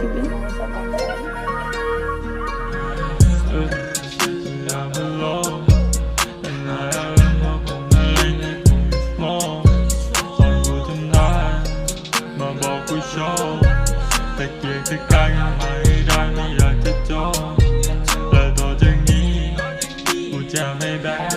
chị biết Tất nhiên tất cả những mày đang đi lại thích cho Lời tôi chẳng nghĩ Một chàng hay bé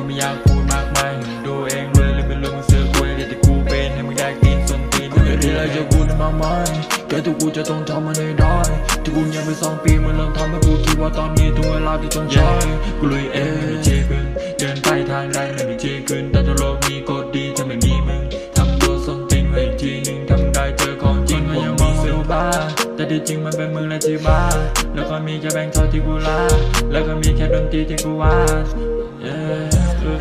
กูไม่อยากพูดมากมายมึงดูเองเลยเลยเป็นเรื่องมึงเสือกกูเลยแต่กูเป็นให้มึงได้กินส่วนตีนกูไม่ได้อะไรจากกูในมากมายแค่ทุกกูจะต้องทำมันให้ได้ที่กูยังไปสองปีมันเริ่มทำให้กูคิดว่าตอนนี้ถึงเวลาที่ต้องใช้กูเลยเอไม่มีงเจขึ้นเดินไปทางใดไม่มีเจขึ้นแต่ตัวโลกนี้กดดีถ้าไม่มีมึงทำตัวสมจริงไว้อีกทีหนึ่งทำได้เจอของจริงมันว่ายัยังงมมอองงไม่เซลรู้บ้าบ้าแต่ ที่จริงมันเป็นมึงและที่บ้าแล้วก็มีแค่แบงค์ทอที่กูลาแล้วก็มีแค่ดนตรีที่กูวาด Yeah เออ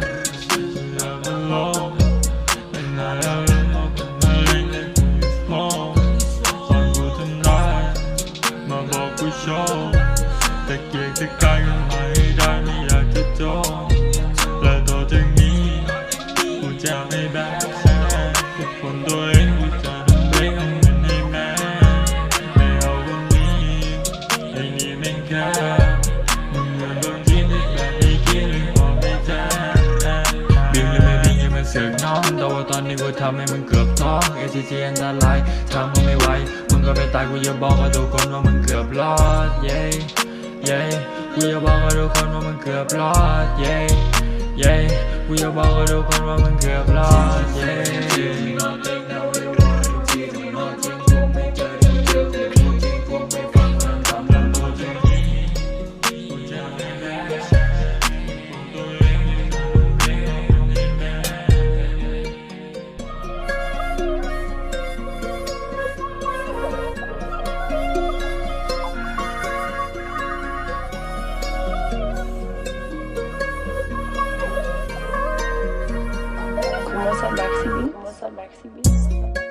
อยากมาลองไม่นานแน่ตอนกูทำร้ายมาบอกกูชอบแต่เกลียดจะกลายกันมาให้ได้ไม่อยากจะจองและต่อจากนี้กูจะไม่ ต่ว่าตอนนี้กูทำให้มึงเกือบท้องเอซีจีอันตรายทำมึงไม่ไหวมึงก็ไปตายกูจะบอกกับทุกคนว่ามึงเกือบรอดเย้เย้กูจะบอกกับทุกคนว่ามึงเกือบรอดเย้เย้กูจะบอกกับทุกคนว่ามึงเกือบรอดเย้ Maxi Beats.